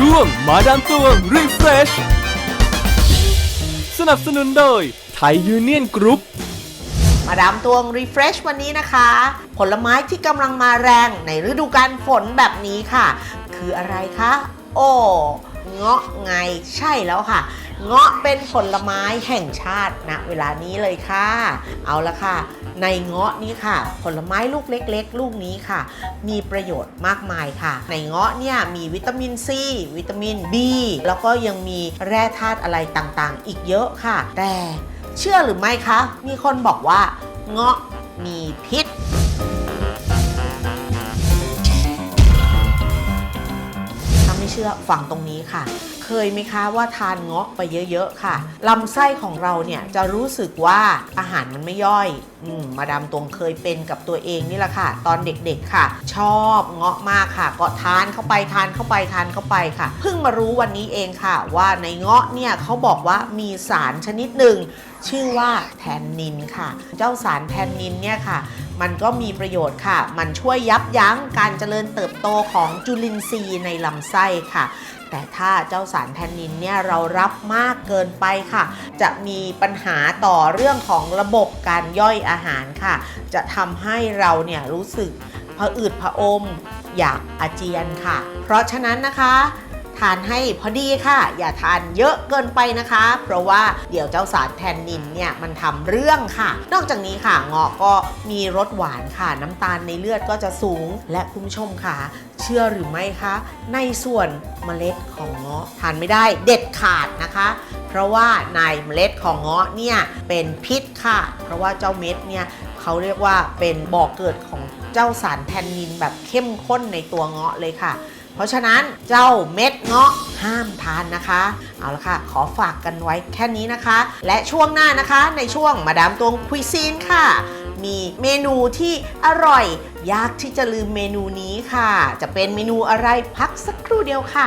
ช่วงมาดามตวงรีเฟรชสนับสนุนโดยไทยยูเนียนกรุ๊ป มาดามตวงรีเฟรชวันนี้นะคะ ผลไม้ที่กำลังมาแรงในฤดูกาลฝนแบบนี้ค่ะ คืออะไรคะ โอ้ เงาะไงใช่แล้วค่ะ เงาะเป็นผลไม้แห่งชาติณเวลานี้เลยค่ะ เอาละค่ะ ในเงาะนี้ค่ะ ผลไม้ลูกเล็ก ๆ ลูกนี้ค่ะ มีประโยชน์มากมายค่ะ ในเงาะเนี่ยมีวิตามินซีวิตามิน B แล้วก็ยังมีแร่ธาตุอะไรต่างๆ อีกเยอะค่ะ แต่เชื่อหรือไม่คะ มีคนบอกว่าเงาะมีพิษ เชื่อฟังตรงนี้ค่ะ เคยไหมคะว่าทานเงาะไปเยอะๆค่ะลำไส้ของเราเนี่ยจะรู้สึกว่าอาหารมันไม่ย่อยอมมาดามตวงเคยเป็นกับตัวเองนี่แหละค่ะ ตอนเด็กๆค่ะ ชอบเงาะมากค่ะ ก็ทานเข้าไปทานเข้าไปทานเข้าไปค่ะ เพิ่งมารู้วันนี้เองค่ะ ว่าในเงาะเนี่ยเขาบอกว่ามีสารชนิดหนึ่ง ชื่อว่าแทนนินค่ะ เจ้าสารแทนนินเนี่ยค่ะ มันก็มีประโยชน์ค่ะ มันช่วยยับยั้งการเจริญเติบโตของจุลินทรีย์ในลำไส้ค่ะ แต่ถ้าเจ้าสารแทนนินเนี่ยเรารับมากเกินไปค่ะ จะมีปัญหาต่อเรื่องของระบบการย่อยอาหารค่ะ จะทำให้เราเนี่ยรู้สึกผะอืดผะอม อยากอาเจียนค่ะ เพราะฉะนั้นนะคะ ทานให้พอดีค่ะ อย่าทานเยอะเกินไปนะคะ เพราะว่าเดี๋ยวเจ้าสารแทนนินเนี่ยมันทำเรื่องค่ะ นอกจากนี้ค่ะเงาะก็มีรสหวานค่ะ น้ำตาลในเลือดก็จะสูงและคุณผู้ชมค่ะ เชื่อหรือไม่คะในส่วนเมล็ดของเงาะทานไม่ได้เด็ดขาดนะคะ เพราะว่าในเมล็ดของเงาะเนี่ยเป็นพิษค่ะ เพราะว่าเจ้าเม็ดเนี่ยเขาเรียกว่าเป็นบ่อกเกิดของเจ้าสารแทนนินแบบเข้มข้นในตัวเงาะเลยค่ะ เพราะฉะนั้นเจ้าเม็ดเงาะห้ามทานนะคะ เอาละค่ะ ขอฝากกันไว้แค่นี้นะคะ และช่วงหน้านะคะในช่วงมาดามตวงคุยซีนค่ะ มีเมนูที่อร่อย ยากที่จะลืมเมนูนี้ค่ะ จะเป็นเมนูอะไรพักสักครู่เดียวค่ะ